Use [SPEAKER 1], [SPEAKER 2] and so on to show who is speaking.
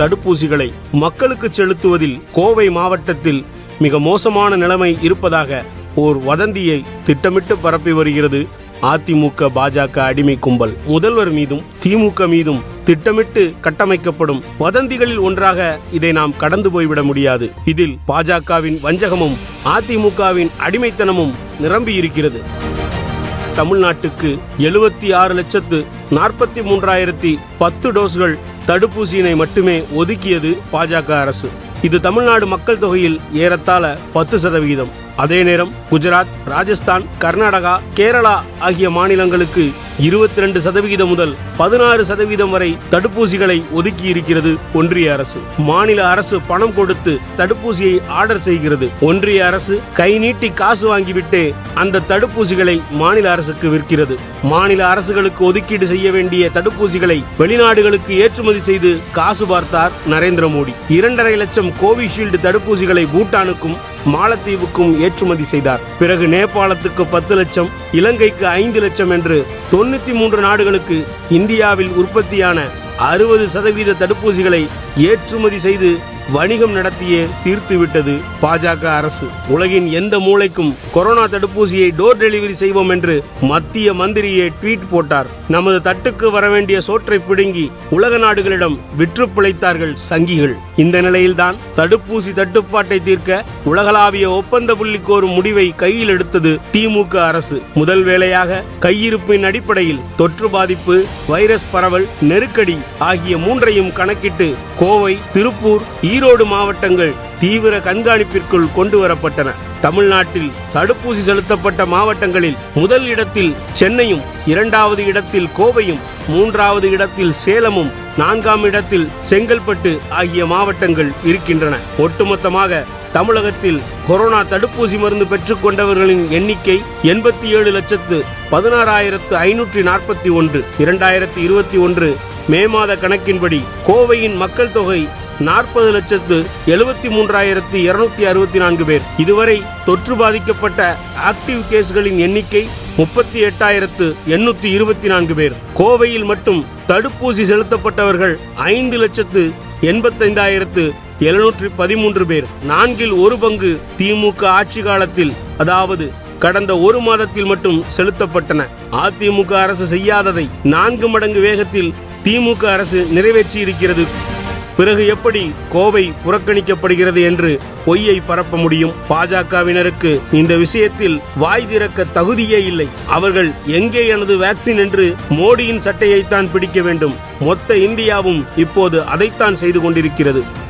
[SPEAKER 1] தடுப்பூசிகளை மக்களுக்கு செலுத்துவதில் கோவை மாவட்டத்தில் மிக மோசமான நிலைமை இருப்பதாக ஓர் வதந்தியை திட்டமிட்டு பரப்பி வருகிறது. அதிமுக பாஜக அடிமை கும்பல். முதல்வர் மீதும் திமுக மீதும் திட்டமிட்டு கட்டமைக்கப்படும் வதந்திகளில் ஒன்றாக இதை நாம் கடந்து போய்விட முடியாது. இதில் பாஜகவின் வஞ்சகமும் அதிமுகவின் அடிமைத்தனமும் நிரம்பி இருக்கிறது. தமிழ்நாட்டுக்கு எழுபத்தி ஆறு லட்சத்து நாற்பத்தி மூன்றாயிரத்தி பத்து டோஸ்கள் தடுப்பூசியினை மட்டுமே ஒதுக்கியது பாஜக அரசு. இது தமிழ்நாடு மக்கள் தொகையில் ஏறத்தாழ பத்து சதவிகிதம். அதே நேரம் குஜராத் ராஜஸ்தான் கர்நாடகா கேரளா ஆகிய மாநிலங்களுக்கு இருபத்தி ரெண்டு சதவிகிதம் முதல் பதினாறு சதவீதம் வரை தடுப்பூசிகளை ஒதுக்கி இருக்கிறது ஒன்றிய அரசு. மாநில அரசு பணம் கொடுத்து தடுப்பூசியை ஆர்டர் செய்கிறது. ஒன்றிய அரசு கை நீட்டி காசு வாங்கிவிட்டு அந்த தடுப்பூசிகளை மாநில அரசுக்கு விற்கிறது. மாநில அரசுகளுக்கு ஒதுக்கீடு செய்ய வேண்டிய தடுப்பூசிகளை வெளிநாடுகளுக்கு ஏற்றுமதி செய்து காசு பார்த்தார் நரேந்திர மோடி. இரண்டரை லட்சம் கோவிஷீல்டு தடுப்பூசிகளை பூட்டானுக்கும் மாலத்தீவுக்கும் ஏற்றுமதி செய்தார். பிறகு நேபாளத்துக்கு பத்து லட்சம் இலங்கைக்கு ஐந்து லட்சம் என்று தொண்ணூத்தி மூன்று நாடுகளுக்கு இந்தியாவில் உற்பத்தியான அறுபது சதவீத தடுப்பூசிகளை ஏற்றுமதி செய்து வணிகம் நடத்தியே தீர்த்துவிட்டது பாஜக அரசு. உலகின் எந்த மூலைக்கும் கொரோனா தடுப்பூசியை டோர் டெலிவரி செய்வோம் என்று மத்திய மந்திரியே ட்வீட் போட்டார். நமது தட்டுக்கு வர வேண்டிய சோற்றை பிடுங்கி உலக நாடுகளிடம் விற்று பிழைத்தார்கள் சங்கிகள். இந்த நிலையில்தான் தடுப்பூசி தட்டுப்பாட்டை தீர்க்க உலகளாவிய ஒப்பந்த புள்ளி கோரும் முடிவை கையில் எடுத்தது திமுக அரசு. முதல் வேளையாக கையிருப்பின் அடிப்படையில் தொற்று பாதிப்பு வைரஸ் பரவல் நெருக்கடி ஆகிய மூன்றையும் கணக்கிட்டு கோவை திருப்பூர் ஈரோடு மாவட்டங்கள் தீவிர கண்காணிப்பிற்குள் கொண்டு வரப்பட்டன தமிழ்நாட்டில் தடுப்பூசி செலுத்தப்பட்ட மாவட்டங்களில் முதல் இடத்தில் சென்னையும் இரண்டாவது இடத்தில் கோவையும் மூன்றாவது இடத்தில் சேலமும் நான்காம் இடத்தில் செங்கல்பட்டு ஆகிய மாவட்டங்கள் இருக்கின்றன. ஒட்டுமொத்தமாக தமிழகத்தில் கொரோனா தடுப்பூசி மருந்து பெற்றுக்கொண்டவர்களின் எண்ணிக்கை எண்பத்தி ஏழு லட்சத்து பதினாறாயிரத்து ஐநூற்றி நாற்பத்தி ஒன்று இரண்டாயிரத்தி இருபத்தி ஒன்று மே மாத கணக்கின்படி கோவையின் மக்கள் தொகை நாற்பது லட்சத்து எழுபத்தி மூன்றாயிரத்து இருநூத்தி அறுபத்தி நான்கு பேர். இதுவரை தொற்று பாதிக்கப்பட்ட ஆக்டிவ் கேஸ்களின் எண்ணிக்கை முப்பத்தி எட்டாயிரத்து எண்ணூத்தி இருபத்தி நான்கு பேர். கோவையில் மட்டும் தடுப்பூசி செலுத்தப்பட்டவர்கள் ஐந்து லட்சத்து எண்பத்தைந்தாயிரத்து எழுநூற்றி பதிமூன்று பேர். நான்கில் ஒரு பங்கு திமுக ஆட்சி காலத்தில் அதாவது கடந்த ஒரு மாதத்தில் மட்டும் செலுத்தப்பட்டன. அதிமுக அரசு செய்யாததை நான்கு மடங்கு வேகத்தில் திமுக அரசு நிறைவேற்றி இருக்கிறது. பிறகு எப்படி கோவை புறக்கணிக்கப்படுகிறது என்று பொய்யை பரப்ப முடியும்? பாஜகவினருக்கு இந்த விஷயத்தில் வாய் திறக்க தகுதியே இல்லை. அவர்கள் எங்கே எனது வேக்சின் என்று மோடியின் சட்டையைத்தான் பிடிக்க வேண்டும். மொத்த இந்தியாவும் இப்போது அதைத்தான் செய்து கொண்டிருக்கிறது.